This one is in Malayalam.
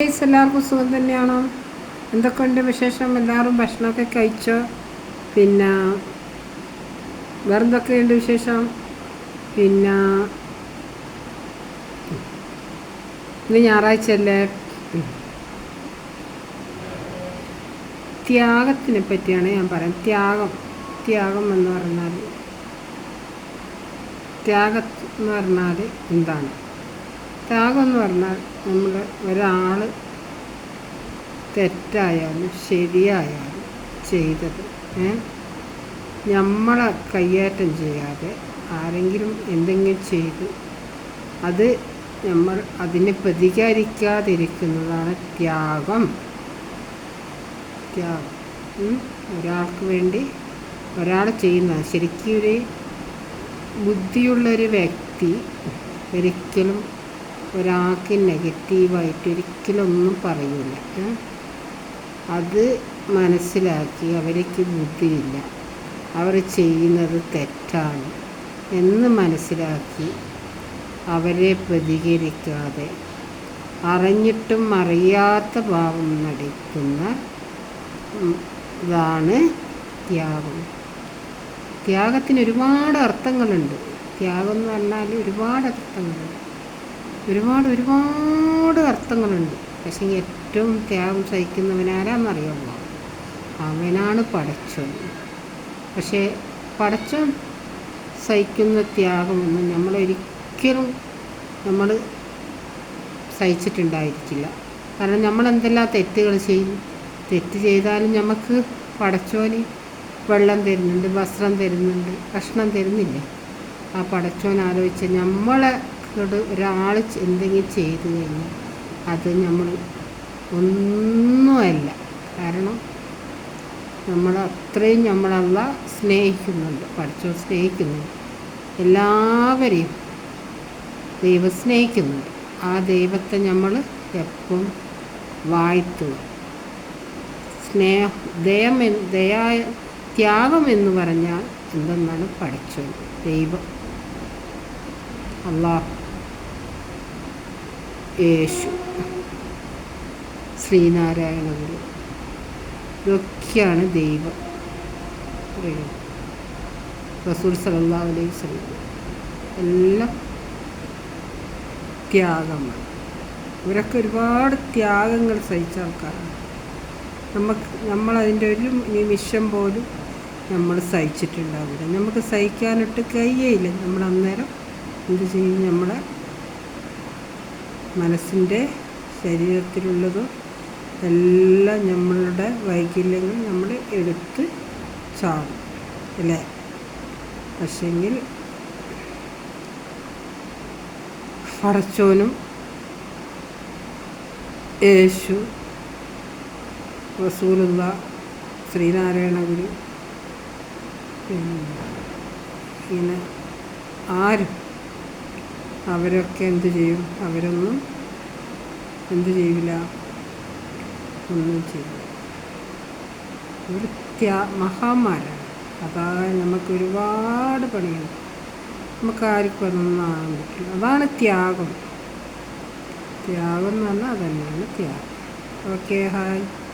ഗൈസ് എല്ലാവർക്കും സുഖം തന്നെയാണോ? എന്തൊക്കെയുണ്ട് വിശേഷം? എല്ലാവരും ഭക്ഷണമൊക്കെ കഴിച്ചോ? പിന്നെ വേറെന്തൊക്കെയുണ്ട് വിശേഷം? പിന്നെ ഇന്ന് ഞായറാഴ്ചയല്ലേ? ത്യാഗത്തിനെ പറ്റിയാണ് ഞാൻ പറയാം ത്യാഗം. ത്യാഗം എന്ന് പറഞ്ഞാൽ ത്യാഗം എന്ന് പറഞ്ഞാൽ എന്താണ്? ത്യാഗം എന്ന് പറഞ്ഞാൽ നമ്മൾ ഒരാൾ തെറ്റായാലും ശരിയായാലും ചെയ്തത് നമ്മളെ കയ്യേറ്റം ചെയ്യാതെ ആരെങ്കിലും എന്തെങ്കിലും ചെയ്ത് അത് നമ്മൾ അതിനെ പ്രതികരിക്കാതിരിക്കുന്നതാണ് ത്യാഗം. ത്യാഗം. ഒരാൾക്ക് വേണ്ടി ഒരാൾ ചെയ്യുന്ന ശരിക്കും ഒരു ബുദ്ധിയുള്ളൊരു വ്യക്തി ഒരിക്കലും ഒരാൾക്ക് നെഗറ്റീവായിട്ട് ഒരിക്കലും ഒന്നും പറയില്ല അത് മനസ്സിലാക്കി അവർക്ക് ബുദ്ധിയില്ല. അവർ ചെയ്യുന്നത് തെറ്റാണ് എന്ന് മനസ്സിലാക്കി അവരെ പ്രതികരിക്കാതെ അറിഞ്ഞിട്ടും അറിയാത്ത ഭാവം നടിക്കുന്ന ഇതാണ് ത്യാഗം. ത്യാഗത്തിന് ഒരുപാട് അർത്ഥങ്ങളുണ്ട്. ത്യാഗം എന്ന് പറഞ്ഞാൽ ഒരുപാട് അർത്ഥങ്ങളുണ്ട്. ഒരുപാട് ഒരുപാട് അർത്ഥങ്ങളുണ്ട്. പക്ഷേ ഏറ്റവും ത്യാഗം സഹിക്കുന്നവനാരാന്നറിയാമോ അവനാണ് പടച്ചോൻ. പക്ഷേ പടച്ചോൻ സഹിക്കുന്ന ത്യാഗമൊന്നും നമ്മളൊരിക്കലും നമ്മൾ സഹിച്ചിട്ടുണ്ടായിരിക്കില്ല. കാരണം നമ്മൾ എന്തെല്ലാം തെറ്റുകൾ ചെയ്യും? തെറ്റ് ചെയ്താലും നമുക്ക് പടച്ചോന് വെള്ളം തരുന്നുണ്ട് വസ്ത്രം തരുന്നുണ്ട് ഭക്ഷണം തരുന്നില്ലേ? ആ പടച്ചോൻ ആലോചിച്ച് നമ്മളെ ോട് ഒരാൾ എന്തെങ്കിലും ചെയ്തു കഴിഞ്ഞാൽ അത് നമ്മൾ ഒന്നുമല്ല. കാരണം നമ്മൾ അത്രയും നമ്മളല്ല സ്നേഹിക്കുന്നുണ്ട് പഠിച്ചോ സ്നേഹിക്കുന്നുണ്ട്. എല്ലാവരെയും ദൈവം സ്നേഹിക്കുന്നുണ്ട്. ആ ദൈവത്തെ നമ്മൾ എപ്പം വാഴ്ത്തുക സ്നേഹ ദയം ദയാ ത്യാഗം എന്ന് പറഞ്ഞാൽ എന്തെന്നാണ് പഠിച്ചത്? ദൈവം. അള്ളാഹ്. യേശു. ശ്രീനാരായണ ഗുരു ഇതൊക്കെയാണ് ദൈവം. റസൂൽ സലല്ലാ അലൈഹി സ്വലം എല്ലാം ത്യാഗമാണ്. ഇവരൊക്കെ ഒരുപാട് ത്യാഗങ്ങൾ സഹിച്ച ആൾക്കാരാണ്. നമുക്ക് നമ്മളതിന്റെ ഒരു നിമിഷം പോലും നമ്മൾ സഹിച്ചിട്ടുണ്ടാവില്ല. നമുക്ക് സഹിക്കാനിട്ട് കഴിയയില്ല. നമ്മൾ അന്നേരം എന്ത് ചെയ്യും? നമ്മളെ മനസ്സിന്റെ ശരീരത്തിലുള്ളതും എല്ലാം നമ്മളുടെ വൈകല്യങ്ങൾ നമ്മൾ എടുത്ത് ചാടും അല്ലേ? പക്ഷെങ്കിൽ പടച്ചോനും യേശു റസൂലുള്ള ശ്രീനാരായണ ഗുരു ഇങ്ങനെ ആരും അവരൊക്കെ എന്ത് ചെയ്യും? അവരൊന്നും എന്ത് ചെയ്യില്ല. ഒന്നും ചെയ്യില്ല. ഒരു ത്യാ മഹാന്മാരാണ്. അതായത് നമുക്ക് ഒരുപാട് പണിയുണ്ട്. നമുക്ക് ആർക്കും അതൊന്നും ആകാൻ പറ്റില്ല. അതാണ് ത്യാഗം. ത്യാഗം എന്ന് പറഞ്ഞാൽ അതന്നെയാണ് ത്യാഗം. Okay hi.